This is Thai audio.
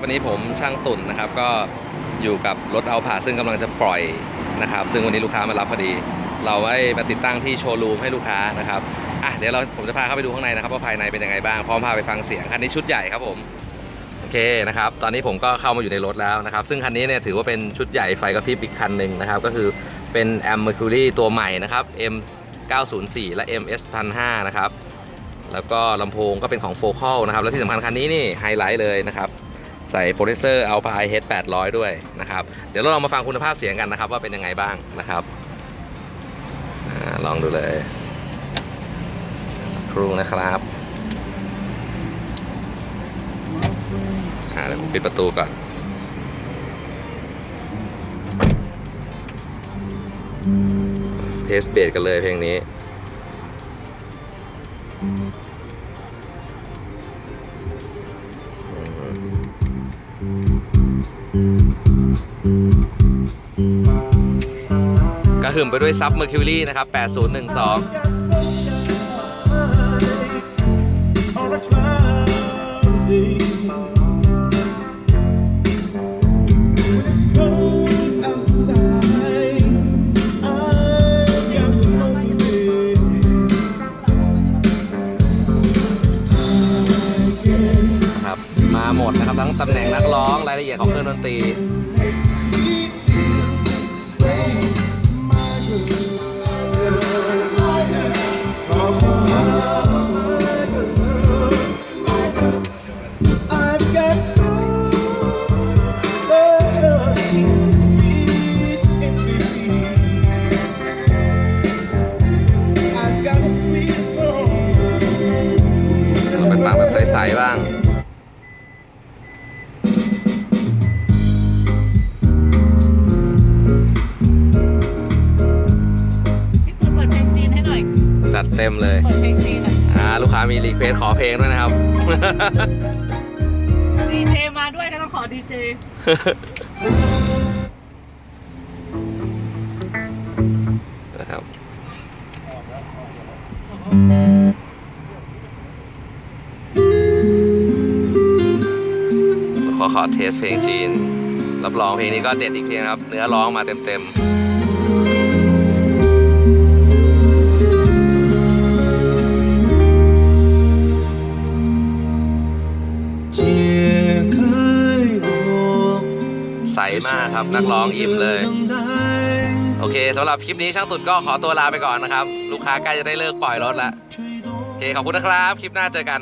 วันนี้ผมช่างตุ่นนะครับ ก็อยู่กับรถเอาผ่าซึ่งกำลังจะปล่อยนะครับ ซึ่งวันนี้ลูกค้ามารับพอดี เราไว้มาติดตั้งที่โชว์รูมให้ลูกค้านะครับอะเดี๋ยวเราผมจะพาเข้าไปดูข้างในนะครับว่าภายในเป็นยังไงบ้างพร้อมพาไปฟังเสียงคันนี้ชุดใหญ่ครับผมโอเคนะครับตอนนี้ผมก็เข้ามาอยู่ในรถแล้วนะครับ ซึ่งคันนี้เนี่ยถือว่าเป็นชุดใหญ่ไฟกระพริบอีกคันหนึ่งนะครับ ก็คือเป็น a m Mercury ตัวใหม่นะครับ M 904 และ MS 1005นะครับ แล้วก็ลำโพงก็เป็นของ Focal นะครับ และที่สำคัญคันนี้นี่ไฮไลท์เลยนะครับ ใส่โปรเซสเซอร์ Alpine H 800 ด้วยนะครับ เดี๋ยวเราลองมาฟังคุณภาพเสียงกันนะครับ ว่าเป็นยังไงบ้างนะครับอลองดูเลย สักครู่นะครับเดี๋ยวผมปิดประตูก่อนเทสเบสกันเลยเพลงนี้ กระหึ่มไปด้วยซับเมอร์คิวรี่นะครับ 8012 ทั้งตำแหน่งนักร้องรายละเอียดของเครื่องดนตรีเราไปฟังแบบใสๆบ้าง เต็มเลยเปิดเพลงจีนอะอ่าลูกค้ามีรีเควสขอเพลงด้วยนะครับดีเจมาด้วยก็ต้องขอดีเจนะครับขอขอเทสเพลงจีน รับรองเพลงนี้ก็เด็ดอีกเพลงนะครับ เนื้อร้องมาเต็ม解 สมากครับนักร้องอิ่มเลย。โอเคสำหรับคลิปนี้ช่างตุดก็ขอตัวลาไปก่อนนะครับ ลูกค้าใกล้จะได้เลิกปล่อยรถละโอเคขอบคุณนะครับ คลิปหน้าเจอกัน